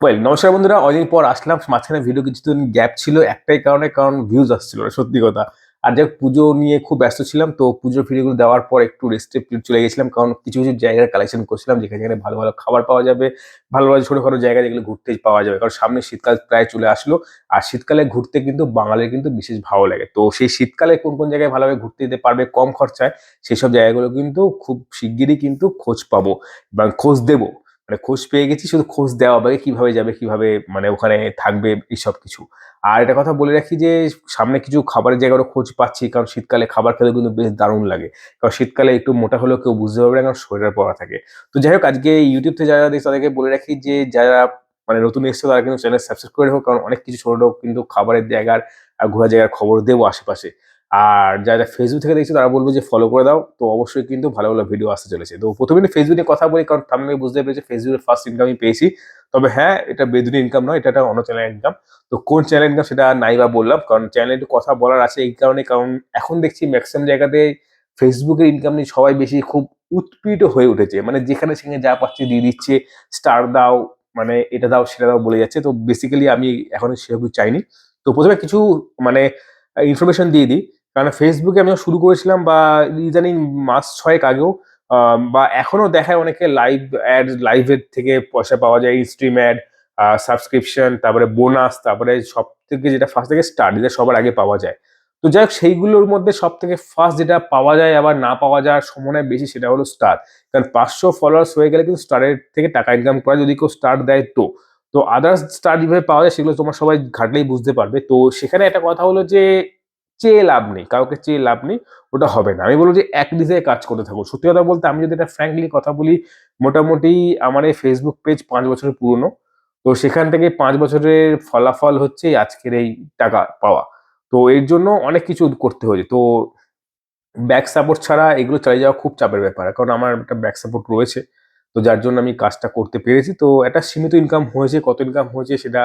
Well নমস্কার বন্ধুরা, অনেকদিন পর আসলাম। মাঝখানে ভিডিও কিছুদিন গ্যাপ ছিল একটাই কারণে, কারণ ভিউজ আসছিল না, সত্যি কথা। আর যাক পুজো নিয়ে খুব ব্যস্ত ছিলাম, তো পুজোর ভিডিওগুলো দেওয়ার পর একটু রেস্টে চলে গেছিলাম, কারণ কিছু কিছু জায়গার কালেকশন করছিলাম, যেখানে যেখানে ভালো ভালো খাবার পাওয়া যাবে, ভালো ভালো ছোটোখাটো জায়গা যেগুলো ঘুরতে পাওয়া যাবে। কারণ সামনে শীতকাল প্রায় চলে আসলো, আর শীতকালে ঘুরতে কিন্তু বাঙালির কিন্তু বিশেষ ভালো লাগে। তো সেই শীতকালে কোন কোন জায়গায় ভালোভাবে ঘুরতে যেতে পারবে, কম খরচায়, সেই সব জায়গাগুলো কিন্তু খুব শিগগিরই কিন্তু খোঁজ পাবো, এবং খোঁজ দেবো। মানে খোঁজ পেয়ে গেছি, শুধু খোঁজ দেওয়া বাকি, কীভাবে যাবে, কীভাবে মানে ওখানে থাকবে এইসব কিছু। আর একটা কথা বলে রাখি যে, সামনে কিছু খাবারের জায়গারও খোঁজ পাচ্ছি, কারণ শীতকালে খাবার খেতে কিন্তু বেশ দারুণ লাগে। কারণ শীতকালে একটু মোটা হলেও কেউ বুঝতে পারবে না, কারণ শরীরের পড়া থাকে। তো যাই হোক, আজকে ইউটিউব থেকে যারা দেখছে, তাদেরকে বলে রাখি যে, যারা মানে নতুন এসছে, তারা কিন্তু চ্যানেল সাবস্ক্রাইব করে কারণ অনেক কিছু ছোট কিন্তু খাবারের জায়গার আর ঘোরা জায়গার খবর দেবো আশেপাশে। আর যারা ফেসবুক থেকে দেখছ, তারা বলব যে ফলো করে দাও। তো অবশ্যই কিন্তু ভালো ভালো ভিডিও আসতে চলেছে। তো প্রথমে ফেসবুকে কথা বলি, কারণ আমি বুঝতে পেরেছি ফেসবুকের ফার্স্ট ইনকাম আমি পেয়েছি। তবে হ্যাঁ এটা বেদুনি ইনকাম নয়, এটা একটা অন্য চ্যানেল ইনকাম তো কোন চ্যানেল ইনকাম সেটা নাই বা বললাম, কারণ চ্যানেলে একটু কথা বলার আছে এই কারণে, কারণ এখন দেখছি ম্যাক্সিমাম জায়গাতে ফেসবুকের ইনকাম নিয়ে সবাই বেশি খুব উৎপীড়িত হয়ে উঠেছে। মানে যেখানে সেখানে যা পাচ্ছে দিয়ে দিচ্ছে স্টার দাও মানে এটা দাও, সেটা দাও বলে যাচ্ছে। তো বেসিক্যালি আমি এখন সেরকম চাইনি। তো প্রথমে কিছু মানে ইনফরমেশন দিয়ে দিই। কারণ ফেসবুকে আমি শুরু করেছিলাম বা ইদানিং মাস ছয়েক আগেও বা এখনও দেখায় অনেকে লাইভ অ্যাড লাইভের থেকে পয়সা পাওয়া যায় স্ট্রিম অ্যাড সাবস্ক্রিপশন তারপরে বোনাস তারপরে সব থেকে যেটা ফার্স্ট থেকে স্টার্ট যেটা সবার আগে পাওয়া যায়। তো যাই হোক, সেইগুলোর মধ্যে সব থেকে ফার্স্ট যেটা পাওয়া যায় আবার না পাওয়া যাওয়ার সম্ভাবনা বেশি, সেটা হলো স্টার কারণ পাঁচশো ফলোয়ার্স হয়ে গেলে কিন্তু স্টারের থেকে টাকা ইনকাম করা, যদি কেউ স্টার দেয় তো। তো আদার্স স্টার যেভাবে পাওয়া যায়, সেগুলো তোমার সবাই ঘাটলেই বুঝতে পারবে। তো সেখানে একটা কথা হলো যে চেয়ে লাভ নেই, কাউকে চেয়ে লাভ নেই, ওটা হবে না। আমি বলব যে এক দিকে কাজ করতে থাকো। সত্যি কথা বলতে আমি যদি এটা ফ্র্যাঙ্কলি কথা বলি, মোটামুটি আমার এই ফেসবুক পেজ পাঁচ বছরের পুরনো। তো সেখান থেকে পাঁচ বছরের ফলাফল হচ্ছে আজকের এই টাকা পাওয়া। তো এর জন্য অনেক কিছু করতে হয়েছে। তো ব্যাক সাপোর্ট ছাড়া এগুলো চালিয়ে যাওয়া খুব চাপের ব্যাপার। কারণ আমার একটা ব্যাক সাপোর্ট রয়েছে। তো যার জন্য আমি কাজটা করতে পেরেছি। তো একটা সীমিত ইনকাম হয়েছে। কত ইনকাম হয়েছে সেটা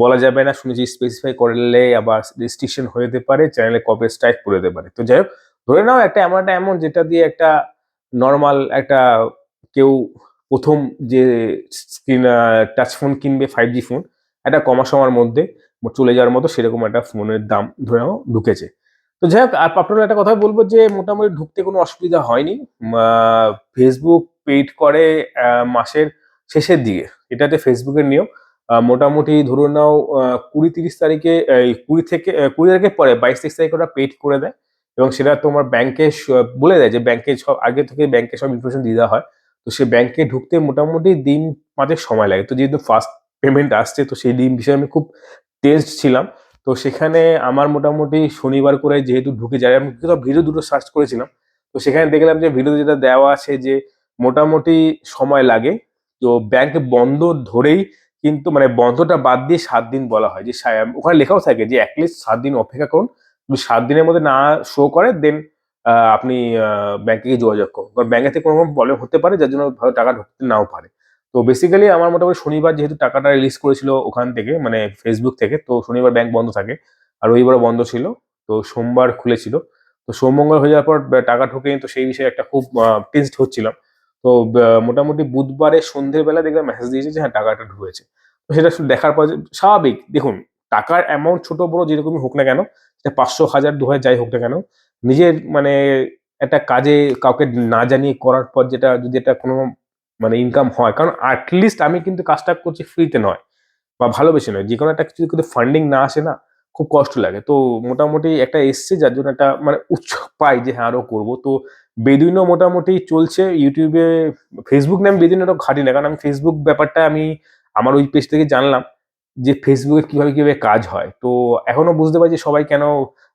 বলা যাবে না, শুনেছি স্পেসিফাই করলে আবার রেস্ট্রিকশন হয়ে যেতে পারে চ্যানেলে কপি স্ট্রাইক পড়ে যেতে পারে। তো যাই হোক, ধরে নাও একটা এমন এমন যেটা দিয়ে একটা নর্মাল একটা কেউ প্রথম যে স্ক্রিন টাচ ফোন কিনবে ফাইভ জি ফোন একটা কমা সময়ের মধ্যে চলে যাওয়ার মতো সেরকম একটা ফোনের দাম ধরে নাও ঢুকেছে। তো যাই হোক, আর আপনার একটা কথা বলব যে মোটামুটি ঢুকতে কোনো অসুবিধা হয়নি। ফেসবুক পেইড করে মাসের শেষের দিকে। এটাতে ফেসবুকের নিয়ম। মোটামুটি ধরুন নাও কুড়ি তিরিশ তারিখে কুড়ি থেকে কুড়ি তারিখের পরে বাইশ তেইশ তারিখে ওরা পেড করে দেয়। এবং সেটা তোমার ব্যাংকে বলে দেয় যে ব্যাংকে সব আগে থেকে ব্যাংকে সব ইনফরমেশন দিয়ে দেওয়া হয়। তো সে ব্যাংকে ঢুকতে মোটামুটি দিন পাঁচেক সময় লাগে। তো যেহেতু ফার্স্ট পেমেন্ট আসছে, তো সেই দিন বিষয়ে আমি খুব টেস্ট ছিলাম। তো সেখানে আমার মোটামুটি শনিবার করে যেহেতু ঢুকে যায়, আমি ভিডিও দুটো সার্চ করেছিলাম। তো সেখানে দেখলাম যে ভিডিওতে যেটা দেওয়া আছে যে মোটামুটি সময় লাগে। তো ব্যাংক বন্ধ ধরেই কিন্তু মানে বন্ধটা বাদ দিয়ে সাত দিন বলা হয়। যে ওখানে লেখাও থাকে যে অ্যাটলিস্ট সাত দিন অপেক্ষা করুন। সাত দিনের মধ্যে না শো করে দেন আপনি ব্যাংকে গিয়ে যোগাযোগ করুন। কারণ ব্যাংকে থেকে কোনো প্রবলেম হতে পারে, যার জন্য ভালো টাকা ঢুকতে নাও পারে। তো বেসিক্যালি আমার মোটামুটি শনিবার যেহেতু টাকাটা রিলিজ করেছিল ওখান থেকে মানে ফেসবুক থেকে, তো শনিবার ব্যাংক বন্ধ থাকে। আর রবিবারও বন্ধ ছিল, তো সোমবার খুলেছিল। তো সোমমঙ্গল হয়ে যাওয়ার পর টাকা ঢুকে তো সেই বিষয়ে একটা খুব টেস্ট হচ্ছিলাম। তো মোটামুটি বুধবারে সন্ধ্যেবেলা দেখলাম মেসেজ দিয়েছে যে হ্যাঁ টাকাটা ঢুকেছে। তো সেটা দেখার পর স্বাভাবিক। দেখুন, টাকার অ্যামাউন্ট ছোট বড় যেরকমই হোক না কেন, সেটা পাঁচশো, হাজার, দু হাজার যাই হোক না কেন, নিজের মানে একটা কাজে কাউকে না জানিয়ে করার পর যেটা যদি এটা কোনো মানে ইনকাম হয়, কারণ অ্যাটলিস্ট আমি কিন্তু কাজটা করছি ফ্রিতে নয় বা ভালোবেসে নয়। যে কোনো একটা কিছু কিন্তু ফান্ডিং না আসে না, খুব কষ্ট লাগে। তো মোটামুটি একটা এসছে যার জন্য একটা মানে উৎস পাই যে হ্যাঁ আরও করব। তো বেদুইনও মোটামুটি চলছে, ইউটিউবে ফেসবুক নামে বেদুইন ওটা ঘাটি না, কারণ আমি ফেসবুক ব্যাপারটা আমি আমার ওই পেজ থেকে জানলাম যে ফেসবুকে কীভাবে কীভাবে কাজ হয়। তো এখনও বুঝতে পারছি সবাই কেন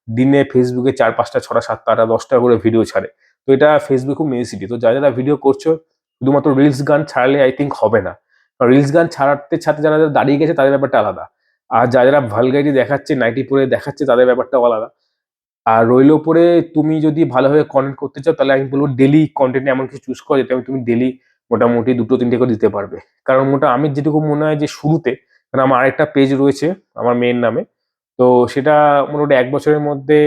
দিনে ফেসবুকে চার পাঁচটা, ছটা, সাতটা, আটটা, দশটা করে ভিডিও ছাড়ে। তো এটা ফেসবুক খুব নেসিটি তো যারা যারা ভিডিও করছ, শুধুমাত্র রিলস গান ছাড়লে আই থিঙ্ক হবে না। রিলস গান ছাড়াতে, ছাড়তে যারা যারা দাঁড়িয়ে গেছে, তাদের ব্যাপারটা আলাদা। আর যারা যারা ভালগাইটি দেখাচ্ছে, নাইটি পরে দেখাচ্ছে, তাদের ব্যাপারটাও আলাদা। আর রইল পরে তুমি যদি ভালোভাবে কন্টেন্ট করতে চাও, তাহলে আমি বলব ডেলি কন্টেন্ট এমন কিছু চুজ করো, যেটা তুমি ডেলি মোটামুটি দুটো তিনটে করে দিতে পারবে। কারণ মোটা, আমি যেটুকু মনে হয় যে শুরুতে কারণ আমার আরেকটা পেজ রয়েছে আমার মেয়ের নামে, তো সেটা মোটামুটি এক বছরের মধ্যে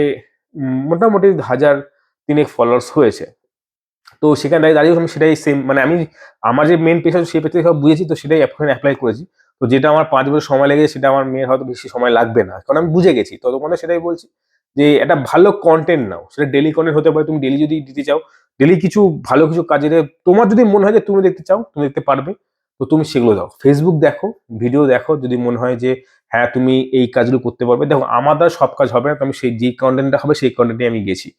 মোটামুটি হাজার তিনেক ফলোয়ার্স হয়েছে। তো সেখানে দাঁড়িয়ে আমি সেটাই সেম মানে আমি আমার যে মেন পেশা সেই থেকে সব বুঝেছি, তো সেটাই এখন অ্যাপ্লাই করেছি। তো যেটা আমার পাঁচ বছর সময় লেগেছে, সেটা আমার মেয়ের হয়তো বেশি সময় লাগবে না, কারণ আমি বুঝে গেছি, তো ততক্ষণে সেটাই বলছি। যে একটা ভালো কন্টেন্ট নাও। সেটা ডেলি কন্টেন্ট হতে পারে, তুমি ডেলি যদি দিতে চাও ডেলি কিছু ভালো কিছু কাজে তোমার যদি মনে হয় যে তুমি দেখতে চাও, তুমি দেখতে পারবে, তো তুমি সেগুলো দাও। ফেসবুক দেখো ভিডিও দেখো, যদি মনে হয় যে হ্যাঁ তুমি এই কাজগুলো করতে পারবে। দেখো, আমার দ্বারা সব কাজ হবে না আমি সেই যে কন্টেন্টটা হবে, সেই কন্টেন্টে আমি গেছি।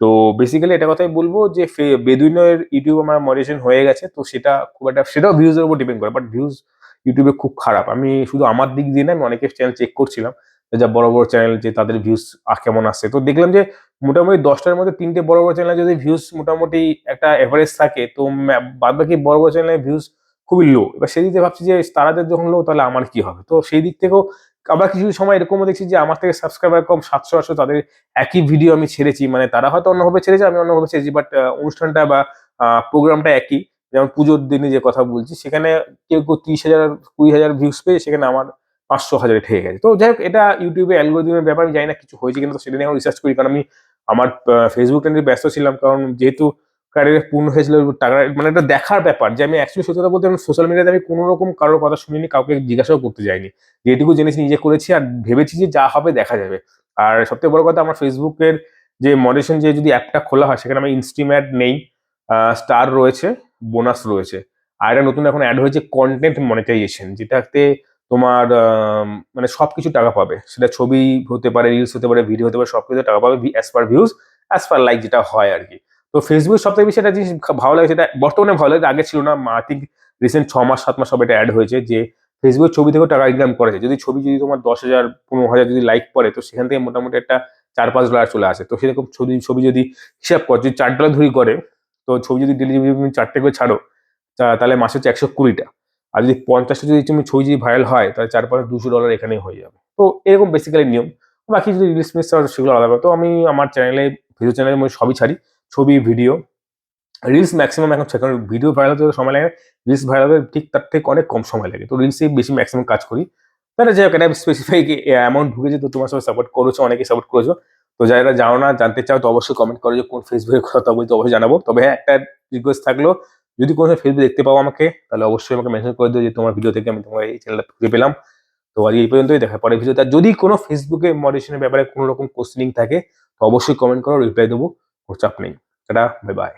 তো বেসিক্যালি এটা কথাই বলব যে বেদুইনের ইউটিউব আমার মডারেশন হয়ে গেছে, তো সেটা খুব একটা, সেটাও ভিউজের উপর ডিপেন্ড করে বাট ভিউজ ইউটিউবে খুব খারাপ। আমি শুধু আমার দিক দিয়ে না, আমি অনেকের চ্যানেল চেক করছিলাম। যা বড় বড় চ্যানেল যে তাদের ভিউজ কেমন আসছে তো দেখলাম যে মোটামুটি দশটার মধ্যে তিনটে বড় বড় চ্যানেলে যদি ভিউজ মোটামুটি একটা এভারেজ থাকে, তো বাদ বাকি বড় বড় চ্যানেলের ভিউজ খুবই লো এবার সেই দিক ভাবছি যে তারাদের যখন লো তাহলে আমার কি হবে? তো সেই দিক থেকেও আবার কিছু সময় এরকমও দেখছি যে আমার থেকে সাবস্ক্রাইবার কম, সাতশো, আটশো, তাদের একই ভিডিও আমি ছেড়েছি। মানে তারা হয়তো অন্যভাবে ছেড়েছে, আমি অন্যভাবে ছেড়েছি বাট অনুষ্ঠানটা বা প্রোগ্রামটা একই। যেমন পুজোর দিনে যে কথা বলছি, সেখানে কেউ কেউ ত্রিশ হাজার, কুড়ি হাজার ভিউজ পেয়ে সেখানে আমার পাঁচশো হাজারে ঠেকে গেছে। তো যাই হোক, এটা ইউটিউবে অ্যালগোরিদমের ব্যাপার, আমি জানি না কিছু হয়েছে কিনা, তো সেটা নিয়ে রিসার্চ করি, কারণ আমি আমার ফেসবুকটা নিয়ে ব্যস্ত ছিলাম, কারণ যেহেতু ক্যারিয়ার পূর্ণ হয়েছিল, টাকা মানে একটা দেখার ব্যাপার, যে আমি অ্যাকচুয়ালি সত্যি কথা বলতে সোশ্যাল মিডিয়াতে আমি কোনো রকম কারোর কথা শুনিনি, কাউকে জিজ্ঞাসাও করতে যাইনি। যেটুকু জেনেছি, নিজে করেছি, আর ভেবেছি যে যা হবে দেখা যাবে। আর সবথেকে বড় কথা, আমার ফেসবুকের যে মডারেশন যে যদি অ্যাপটা খোলা হয়, সেখানে আমার ইনস্টিম্যাট নেই স্টার রয়েছে বোনাস রয়েছে। আর একটা নতুন এখন অ্যাড হয়েছে কন্টেন্ট মনিটাইজেশন যেটাতে তোমার মানে সবকিছু টাকা পাবে। সেটা ছবি হতে পারে রিলস হতে পারে ভিডিও হতে পারে সবকিছু টাকা পাবে as per views as per like যেটা হয় আর কি। তো ফেসবুক সব থেকে বেশি একটা জিনিস ভালো লাগে, সেটা বর্তমানে ভালো লাগে, আগে ছিল না থিঙ্ক রিসেন্ট ছ মাস, সাত মাস সব এটা অ্যাড হয়েছে যে ফেসবুক ছবি থেকেও টাকা ইনকাম করেছে। যদি ছবি যদি তোমার দশ হাজার, পনেরো হাজার যদি লাইক পড়ে, তো সেখান থেকে মোটামুটি একটা চার পাঁচ ডলার চলে আসে। তো সেরকম ছবি ছবি যদি হিসাব কর, যদি চার ডলার ধরি করে, তো ছবি যদি ডেলি যদি তুমি চারটে করে ছাড়ো তাহলে মাসে হচ্ছে একশো কুড়িটা। আর যদি পঞ্চাশটা যদি তুমি ছবি যদি ভাইরাল হয়, তাহলে চার পাঁচ দুশো ডলার এখানেই হয়ে যাবে। তো এরকম বেসিক্যালি নিয়ম। বাকি যদি রিলস মিস সেগুলো আলাদা তো আমি আমার চ্যানেলে ভিডিও চ্যানেলে আমি সবই ছাড়ি। ছবি ভিডিও রিলস ম্যাক্সিমাম এখন সেখানে ভিডিও ভাইরাল হতে সময় লাগে। রিলস ভাইরাল হতে ঠিক তার থেকে অনেক কম সময় লাগে। তো রিলসেই বেশি ম্যাক্সিমাম কাজ করি। তাহলে যাই হোক, এটা স্পেসিফাই অ্যামাউন্ট ঢুকেছে, তো তোমার সবাই সাপোর্ট করেছ অনেকে সাপোর্ট করেছ। তো যারা জানো না, জানতে চাও, তো অবশ্যই কমেন্ট করো যে কোন ফেসবুকের কথা বলতে অবশ্যই জানাব। তবে হ্যাঁ একটা রিকোয়েস্ট থাকল যদি কোনো ফেসবুক দেখতে পাও আমাকে, তাহলে অবশ্যই আমাকে মেনশন করে দিও যে তোমার ভিডিও থেকে আমি তোমার এই চ্যানেলটা খুঁজে পেলাম। তো আজ এই পর্যন্তই, দেখা পরে ভিডিও আর যদি কোনো ফেসবুকে মডারেশনের ব্যাপারে কোনো রকম কোশ্চেনিং থাকে, তো অবশ্যই কমেন্ট করো রিপ্লাই দেবো, কোনো চাপ নেই। Tata bye bye